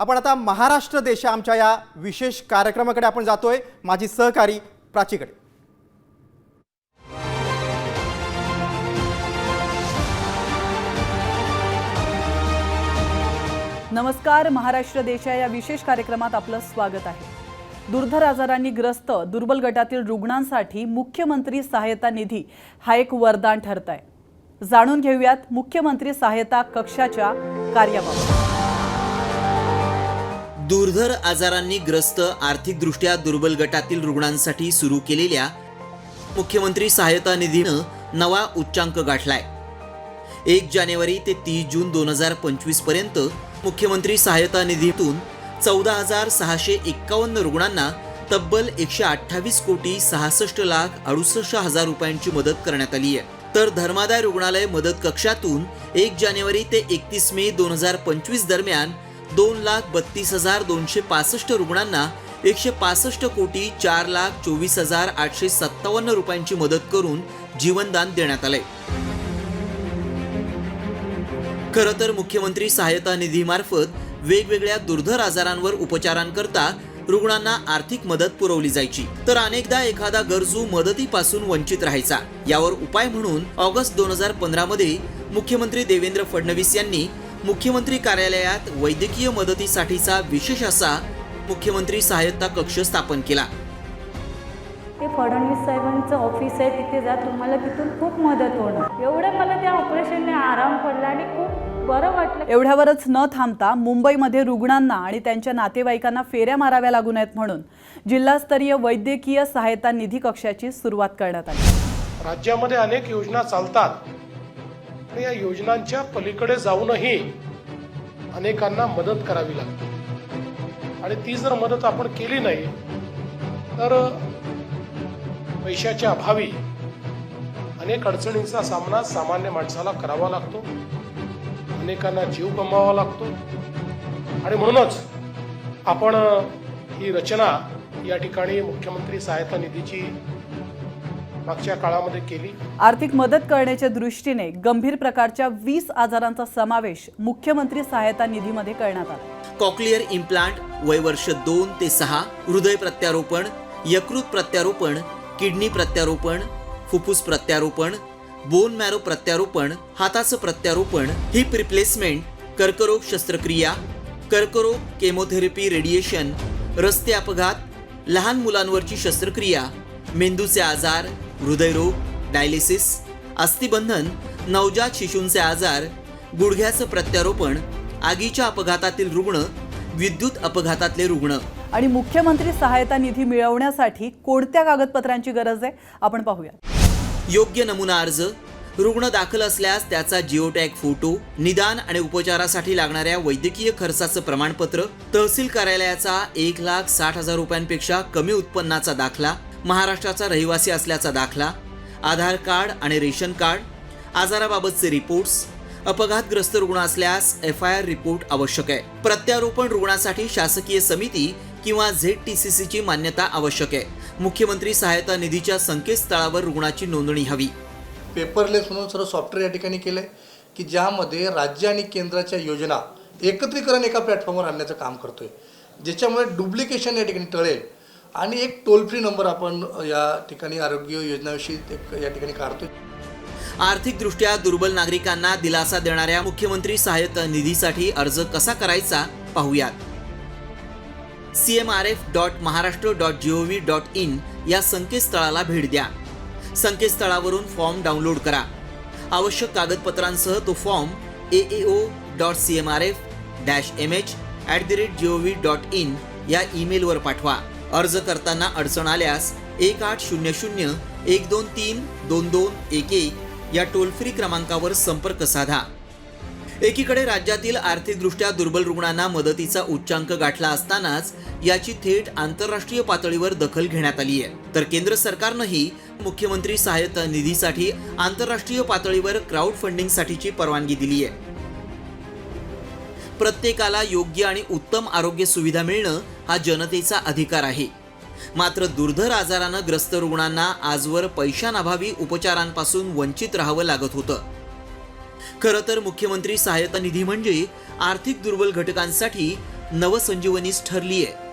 आपण आता महाराष्ट्र देश आमच्या या विशेष कार्यक्रमाकडे आपण जातोय. माझी सहकारी प्राचीकडे. नमस्कार. महाराष्ट्र देशा या विशेष कार्यक्रमात आपलं स्वागत आहे. दुर्धर आजारांनी ग्रस्त दुर्बल गटातील रुग्णांसाठी मुख्यमंत्री सहायता निधी हा एक वरदान ठरत आहे जाणून घेऊयात मुख्यमंत्री सहायता कक्षाच्या कार्याबाबत. दुर्धर आजारांनी ग्रस्त आर्थिकदृष्ट्या दुर्बल गटातील रुग्णांसाठी सुरू केलेल्या मुख्यमंत्री सहायता निधीनं नवा उच्चांक गाठलाय. एक जानेवारी ते तीस जून दोन हजार पंचवीसपर्यंत मुख्यमंत्री सहायता निधीतून चौदा हजार सहाशे एक्कावन्न रुग्णांना तब्बल एकशे अठ्ठावीस कोटी सहासष्ट लाख अडुसष्ट हजार रुपयांची मदत करण्यात आली आहे. तर धर्मादाय रुग्णालय मदत कक्षातून एक जानेवारी ते एकतीस मे दोन हजार पंचवीस दरम्यान दोन लाख बत्तीस हजार दोनशे पासष्ट रुग्णांना एकशे पासष्ट कोटी चार लाख चोवीस हजार आठशे सत्तावन्न रुपयांची मदत करून जीवनदान देण्यात आले खरं तर मुख्यमंत्री सहायता निधीमार्फत वेगवेगळ्या दुर्धर आजारांवर उपचारांकरता रुग्णांना आर्थिक मदत पुरवली जायची. तर अनेकदा एखादा गरजू मदतीपासून वंचित राहायचा. यावर उपाय म्हणून ऑगस्ट दोन हजार पंधरा मध्ये मुख्यमंत्री देवेंद्र फडणवीस यांनी मुख्यमंत्री कार्यालयात वैद्यकीय मदतीसाठीचा विशेष असा मुख्यमंत्री सहायता कक्ष स्थापन केला. ते फडणवीस साहेबांचं ऑफिस आहे तिथे जा तुम्हाला तिथून खूप मदत होणार. एवढं मला त्या ऑपरेशनने आराम पडला आणि खूप बरं वाटलं. एवढ्यावरच न थांबता मुंबईमध्ये रुग्णांना आणि त्यांच्या नातेवाईकांना फेऱ्या माराव्या लागू नयेत म्हणून जिल्हास्तरीय वैद्यकीय सहायता निधी कक्षाची सुरुवात करण्यात आली. राज्यामध्ये अनेक योजना चालतात. या योजनांच्या पलीकडे जाऊनही अनेकांना मदत करावी लागते. आणि ती जर मदत आपण केली नाही तर पैशाच्या अभावी अनेक अडचणींचा सामना सामान्य माणसाला करावा लागतो. अनेकांना जीव गमवावा लागतो. आणि म्हणूनच आपण ही रचना या ठिकाणी मुख्यमंत्री सहायता निधीची मागच्या काळामध्ये केली. आर्थिक मदत करण्याच्या दृष्टीने गंभीर प्रकारच्या वीस आजारांचा समावेश मुख्यमंत्री सहायता निधीमध्ये करण्यात आला. कॉक्लिअर इम्प्लांट वयवर्ष दोन ते सहा हृदय प्रत्यारोपण यकृत प्रत्यारोपण किडनी प्रत्यारोपण फुफ्फुस प्रत्यारोपण बोन मॅरो प्रत्यारोपण हाताचं प्रत्यारोपण हिप रिप्लेसमेंट कर्करोग शस्त्रक्रिया कर्करोग केमोथेरपी रेडिएशन रस्ते अपघात लहान मुलांवरची शस्त्रक्रिया मेंदूचे आजार हृदयरोग डायलिसिस अस्थिबंधन नवजात शिशूंचे आजार गुडघ्याचं प्रत्यारोपण आगीच्या अपघातातील रुग्ण विद्युत अपघातातले रुग्ण. आणि मुख्यमंत्री सहायता निधी मिळवण्यासाठी कोणत्या कागदपत्रांची गरज आहे? आपण पाहूया. योग्य नमुना अर्ज रुग्ण दाखल असल्यास त्याचा जिओटॅग फोटो निदान आणि उपचारासाठी लागणाऱ्या वैद्यकीय खर्चाचं प्रमाणपत्र तहसील कार्यालयाचा एक लाख साठ हजार रुपयांपेक्षा कमी उत्पन्नाचा दाखला महाराष्ट्राचा रहिवासी असल्याचा दाखला आधार कार्ड आणि रेशन कार्ड आजाराबाबतचे रिपोर्ट्स अपघातग्रस्त रुग्ण असल्यास एफ आय आर रिपोर्ट आवश्यक आहे. प्रत्यारोपण रुग्णासाठी शासकीय समिती किंवा झेड टी सी सीची मान्यता आवश्यक आहे. मुख्यमंत्री सहायता निधीच्या संकेतस्थळावर रुग्णाची नोंदणी हवी. पेपरलेस म्हणून सर्व सॉफ्टवेअर या ठिकाणी केलं आहे की ज्यामध्ये राज्य आणि केंद्राच्या योजना एकत्रीकरण एका प्लॅटफॉर्मवर आणण्याचं काम करतोय. ज्याच्यामुळे डुप्लिकेशन या ठिकाणी टळेल. आणि एक टोल फ्री नंबर आपण या ठिकाणी आरोग्य योजनाविषयी या ठिकाणी काढतोय. आर्थिकदृष्ट्या दुर्बल नागरिकांना दिलासा देणाऱ्या मुख्यमंत्री सहाय्यता निधीसाठी अर्ज कसा करायचा पाहूयात. C M R F dot Maharashtra dot G O V dot in या संकेतस्थळाला भेट द्या. संकेतस्थळावरून फॉर्म डाउनलोड करा. आवश्यक कागदपत्रांसह तो form A A O dot C M R F dash M H at the rate G O V dot in या ईमेलवर पाठवा. अर्ज करताना अडचण आल्यास एक आठ शून्य शून्य एक दोन तीन दोन दोन एक एक या टोल फ्री क्रमांकावर संपर्क साधा. एकीकडे राज्यातील आर्थिकदृष्ट्या दुर्बल रुग्णांना मदतीचा उच्चांक गाठला असतानाच याची थेट आंतरराष्ट्रीय पातळीवर दखल घेण्यात आली आहे. तर केंद्र सरकारनंही मुख्यमंत्री सहायता निधीसाठी आंतरराष्ट्रीय पातळीवर क्राऊड फंडिंगसाठीची परवानगी दिली आहे. प्रत्येकाला योग्य आणि उत्तम आरोग्य सुविधा मिळणं हा जनतेचा अधिकार आहे. मात्र दुर्धर आजारानं ग्रस्त रुग्णांना आजवर पैशांअभावी उपचारांपासून वंचित राहावं लागत होतं. खरं तर मुख्यमंत्री सहायता निधी म्हणजे आर्थिक दुर्बल घटकांसाठी नवसंजीवनीच ठरली आहे